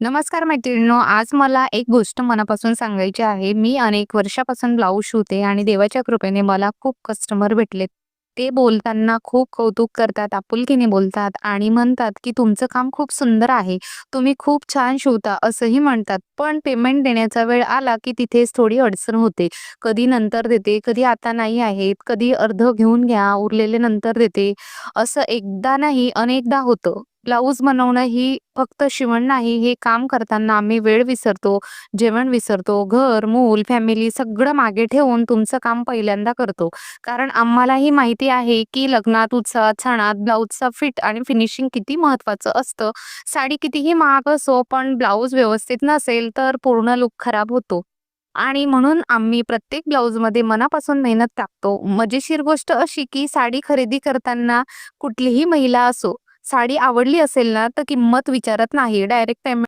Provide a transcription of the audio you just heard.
नमस्कार मैत्रिणींनो, आज मला एक गोष्ट मनापासून सांगायची आहे. मी अनेक वर्षापासून ब्लाऊज शिवते आणि देवाच्या कृपेने मला खूप कस्टमर भेटलेत. ते बोलताना खूप कौतुक करतात, आपुलकीने बोलतात आणि म्हणतात, की "तुमचं काम खूप सुंदर आहे. तुम्ही खूप छान शिवता," असंही म्हणतात. पण पेमेंट देण्याचा वेळ आला, की तिथेच थोडी अडचण होते. कधी नंतर देते, कधी आता नाही आहेत, कधी अर्ध घेऊन घ्या, उरलेले नंतर देते. असं एकदा नाही अनेकदा होतं. ब्लाऊज बनवणं ही फक्त शिवण नाही, हे काम करताना आम्ही वेळ विसरतो, जेवण विसरतो, घर, मूल, फॅमिली सगळं मागे ठेवून तुमचं काम पहिल्यांदा करतो. कारण आम्हालाही माहिती आहे, की लग्नात, उत्सवात, सणात ब्लाऊजचा फिट आणि फिनिशिंग किती महत्त्वाचं असतं. साडी कितीही महाग असो, पण ब्लाऊज व्यवस्थित नसेल, तर पूर्ण लुक खराब होतो. आणि म्हणून आम्ही प्रत्येक ब्लाऊजमध्ये मनापासून मेहनत टाकतो. मजेशीर गोष्ट अशी, की साडी खरेदी करताना कुठलीही महिला असो, साडी आवडली असेल ना, तर किंमत विचारत नाही. Direct payment